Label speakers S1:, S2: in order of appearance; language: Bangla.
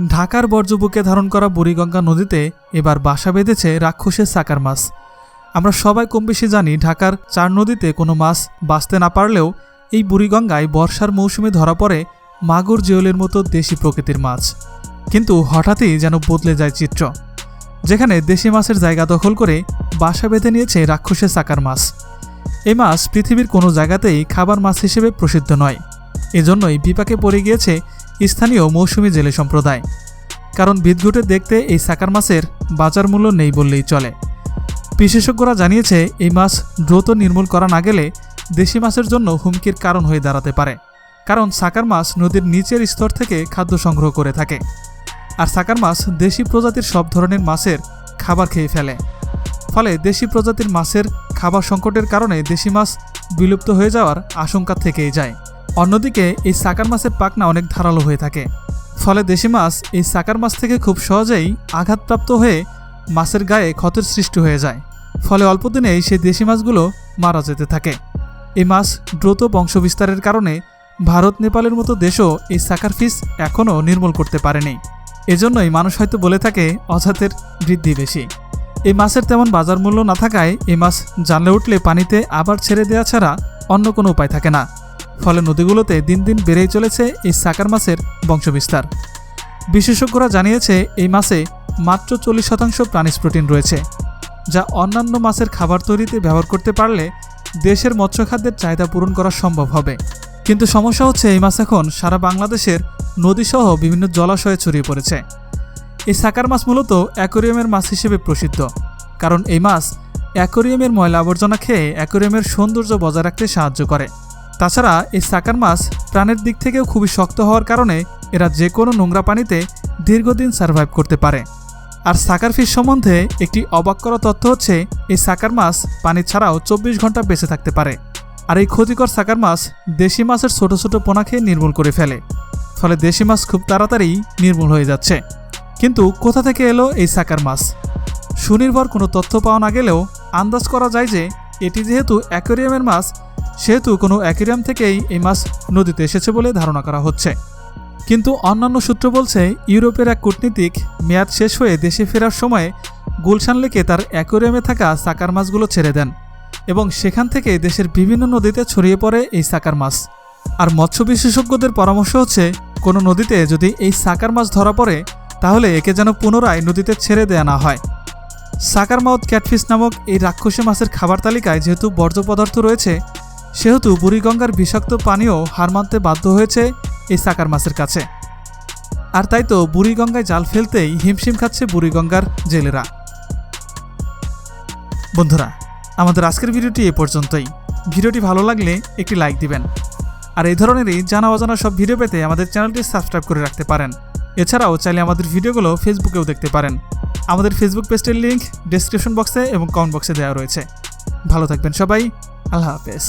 S1: ঢাকার বর্জ্যবুকে ধারণ করা বুড়িগঙ্গা নদীতে এবার বাসা বেঁধেছে রাক্ষসের সাকার মাছ। আমরা সবাই কম বেশি জানি ঢাকার চার নদীতে কোনো মাছ বাঁচতে না পারলেও এই বুড়িগঙ্গায় বর্ষার মৌসুমে ধরা পড়ে মাগুর জিওলের মতো দেশি প্রকৃতির মাছ। কিন্তু হঠাৎই যেন বদলে যায় চিত্র, যেখানে দেশি মাছের জায়গা দখল করে বাসা বেঁধে নিয়েছে রাক্ষসের সাকার মাছ। এই মাছ পৃথিবীর কোনো জায়গাতেই খাবার মাছ হিসেবে প্রসিদ্ধ নয়। এজন্যই বিপাকে পড়ে গিয়েছে স্থানীয় মৌসুমি জেলে সম্প্রদায়। কারণ বিদঘুটে দেখতে এই সাকার মাছের বাজার মূল্য নেই বললেই চলে। বিশেষজ্ঞরা জানিয়েছে, এই মাছ দ্রুত নির্মূল করা না গেলে দেশি মাছের জন্য হুমকির কারণ হয়ে দাঁড়াতে পারে। কারণ সাকার মাছ নদীর নিচের স্তর থেকে খাদ্য সংগ্রহ করে থাকে। আর সাকার মাছ দেশি প্রজাতির সব ধরনের মাছের খাবার খেয়ে ফেলে। ফলে দেশি প্রজাতির মাছের খাবার সংকটের কারণে দেশি মাছ বিলুপ্ত হয়ে যাওয়ার আশঙ্কা থেকেই যায়। অন্যদিকে, এই সাকার মাছের পাকনা অনেক ধারালো হয়ে থাকে। ফলে দেশি মাছ এই সাকার মাছ থেকে খুব সহজেই আঘাতপ্রাপ্ত হয়ে মাছের গায়ে ক্ষতের সৃষ্টি হয়ে যায়। ফলে অল্প দিনেই সেই দেশি মাছগুলো মারা যেতে থাকে। এই মাছ দ্রুত বংশবিস্তারের কারণে ভারত, নেপালের মতো দেশও এই সাকার ফিস এখনও নির্মূল করতে পারেনি। এজন্যই মানুষ হয়তো বলে থাকে, অজাতের বৃদ্ধি বেশি। এই মাছের তেমন বাজার মূল্য না থাকায় এই মাছ জানলে উঠলে পানিতে আবার ছেড়ে দেওয়া ছাড়া অন্য কোনো উপায় থাকে না। ফলে নদীগুলোতে দিন দিন বেড়েই চলেছে এই সাকার মাছের বংশবিস্তার। বিশেষজ্ঞরা জানিয়েছে, এই মাছে মাত্র চল্লিশ শতাংশ প্রাণিজ প্রোটিন রয়েছে, যা অন্যান্য মাছের খাবার তৈরিতে ব্যবহার করতে পারলে দেশের মৎস্য খাদ্যের চাহিদা পূরণ করা সম্ভব হবে। কিন্তু সমস্যা হচ্ছে, এই মাছ এখন সারা বাংলাদেশের নদীসহ বিভিন্ন জলাশয়ে ছড়িয়ে পড়েছে। এই সাকার মাছ মূলত অ্যাকোরিয়ামের মাছ হিসেবে প্রসিদ্ধ, কারণ এই মাছ অ্যাকোরিয়ামের ময়লা আবর্জনা খেয়ে অ্যাকোরিয়ামের সৌন্দর্য বজায় রাখতে সাহায্য করে। তাছাড়া এই সাকার মাছ প্রাণের দিক থেকেও খুবই শক্ত হওয়ার কারণে এরা যে কোনো নোংরা পানিতে দীর্ঘদিন সার্ভাইভ করতে পারে। আর সাকার ফিশ সম্বন্ধে একটি অবাক করা তথ্য হচ্ছে, এই সাকার মাছ পানি ছাড়াও চব্বিশ ঘণ্টা বেঁচে থাকতে পারে। আর এই ক্ষতিকর সাকার মাছ দেশি মাছের ছোট ছোট পোনা খেয়ে নির্মূল করে ফেলে। ফলে দেশি মাছ খুব তাড়াতাড়ি নির্মূল হয়ে যাচ্ছে। কিন্তু কোথা থেকে এলো এই সাকার মাছ? সুনির্ভর কোনো তথ্য পাওয়া না গেলেও আন্দাজ করা যায় যে, এটি যেহেতু অ্যাকোরিয়ামের মাছ সেহেতু কোনো অ্যাকোরিয়াম থেকেই এই মাছ নদীতে এসেছে বলে ধারণা করা হচ্ছে। কিন্তু অন্যান্য সূত্র বলছে, ইউরোপের এক কূটনীতিক মেয়াদ শেষ হয়ে দেশে ফেরার সময় গুলশান লেকে তার অ্যাকোরিয়ামে থাকা সাকার মাছগুলো ছেড়ে দেন এবং সেখান থেকে দেশের বিভিন্ন নদীতে ছড়িয়ে পড়ে এই সাকার মাছ। আর মৎস্য বিশেষজ্ঞদের পরামর্শ হচ্ছে, কোনো নদীতে যদি এই সাকার মাছ ধরা পড়ে, তাহলে একে যেন পুনরায় নদীতে ছেড়ে দেয়া না হয়। সাকার মাউথ ক্যাটফিস নামক এই রাক্ষসী মাছের খাবার তালিকায় যেহেতু বর্জ্য পদার্থ রয়েছে সেহেতু বুড়িগঙ্গার বিষাক্ত পানীয় হার মানতে বাধ্য হয়েছে এই সাকার মাছের কাছে। আর তাই তো বুড়িগঙ্গায় জাল ফেলতেই হিমশিম খাচ্ছে বুড়িগঙ্গার জেলেরা। বন্ধুরা, আমাদের আজকের ভিডিওটি এ পর্যন্তই। ভিডিওটি ভালো লাগলে একটি লাইক দিবেন। আর এই ধরনেরই জানা অজানা সব ভিডিও পেতে আমাদের চ্যানেলটি সাবস্ক্রাইব করে রাখতে পারেন। এছাড়াও চাইলে আমাদের ভিডিওগুলো ফেসবুকেও দেখতে পারেন। আমাদের ফেসবুক পেজটির লিঙ্ক ডেসক্রিপশন বক্সে এবং কমেন্ট বক্সে দেওয়া রয়েছে। ভালো থাকবেন সবাই। আল্লাহ হাফেজ।